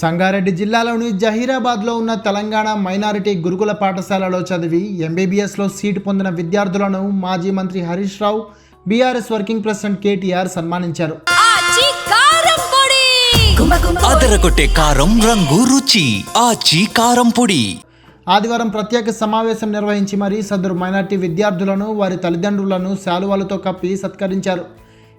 సంగారెడ్డి జిల్లాలోని జహీరాబాద్లో ఉన్న తెలంగాణ మైనారిటీ గురుకుల పాఠశాలలో చదివి ఎంబీబీఎస్లో సీటు పొందిన విద్యార్థులను మాజీ మంత్రి హరీష్ రావు బీఆర్ఎస్ వర్కింగ్ ప్రెసిడెంట్ కేటీఆర్ సన్మానించారు. కారం పొడి. అదరగొట్టే కారం రంగు రుచి ఆచి కారం పొడి. ఆదివారం ప్రత్యేక సమావేశం నిర్వహించి మరీ సదరు మైనార్టీ విద్యార్థులను వారి తల్లిదండ్రులను శాలువాలతో కప్పి సత్కరించారు.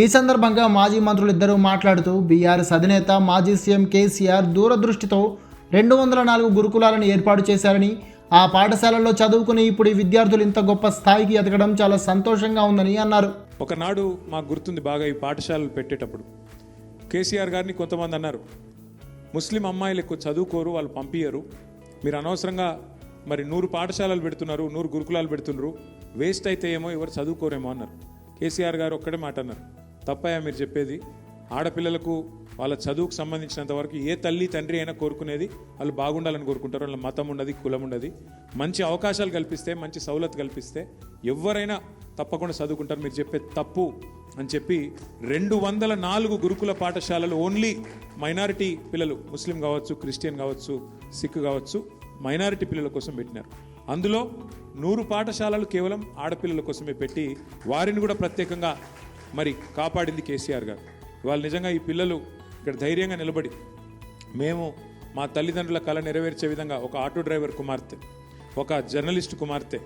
ఈ సందర్భంగా మాజీ మంత్రులు ఇద్దరూ మాట్లాడుతూ బీఆర్ఎస్ అధినేత మాజీ సీఎం కేసీఆర్ దూరదృష్టితో రెండు వందల నాలుగు గురుకులాలను ఏర్పాటు చేశారని ఆ పాఠశాలల్లో చదువుకుని ఇప్పుడు ఈ విద్యార్థులు ఇంత గొప్ప స్థాయికి ఎదగడం చాలా సంతోషంగా ఉందని అన్నారు. ఒకనాడు మాకు గుర్తుంది బాగా ఈ పాఠశాలలు పెట్టేటప్పుడు. కేసీఆర్ గారిని కొంతమంది అన్నారు ముస్లిం అమ్మాయిలు ఎక్కువ చదువుకోరు వాళ్ళు పంపించరు మీరు అనవసరంగా మరి నూరు పాఠశాలలు పెడుతున్నారు నూరు గురుకులాలు పెడుతున్నారు వేస్ట్ అయితే ఏమో ఎవరు చదువుకోరేమో అన్నారు. కేసీఆర్ గారు ఒక్కడే మాట అన్నారు. తప్పయా మీరు చెప్పేది. ఆడపిల్లలకు వాళ్ళ చదువుకు సంబంధించినంత వరకు ఏ తల్లి తండ్రి అయినా కోరుకునేది వాళ్ళు బాగుండాలని కోరుకుంటారు. వాళ్ళ మతం ఉండదు కులం ఉండదు. మంచి అవకాశాలు కల్పిస్తే మంచి సౌలత్ కల్పిస్తే ఎవరైనా తప్పకుండా చదువుకుంటారు. మీరు చెప్పే తప్పు అని చెప్పి రెండు వందల నాలుగు గురుకుల పాఠశాలలు ఓన్లీ మైనారిటీ పిల్లలు ముస్లిం కావచ్చు క్రిస్టియన్ కావచ్చు సిక్ కావచ్చు మైనారిటీ పిల్లల కోసం పెట్టినారు. అందులో నూరు పాఠశాలలు కేవలం ఆడపిల్లల కోసమే పెట్టి వారిని కూడా ప్రత్యేకంగా మరి కాపాడింది కేసీఆర్ గారు. ఇవాళ నిజంగా ఈ పిల్లలు ఇక్కడ ధైర్యంగా నిలబడి మేము మా తల్లిదండ్రుల కళ నెరవేర్చే విధంగా ఒక ఆటో డ్రైవర్ కుమార్తె ఒక జర్నలిస్ట్ కుమార్తె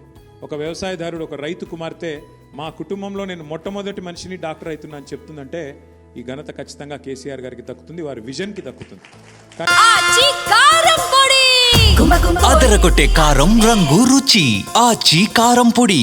ఒక వ్యవసాయదారుడు ఒక రైతు కుమార్తె మా కుటుంబంలో నేను మొట్టమొదటి మనిషిని డాక్టర్ అవుతున్నా అని చెప్తుందంటే ఈ ఘనత ఖచ్చితంగా కేసీఆర్ గారికి దక్కుతుంది వారి విజన్కి దక్కుతుంది. అదరగొట్టే కారం రంగు రుచి. ఆచి కారం పొడి.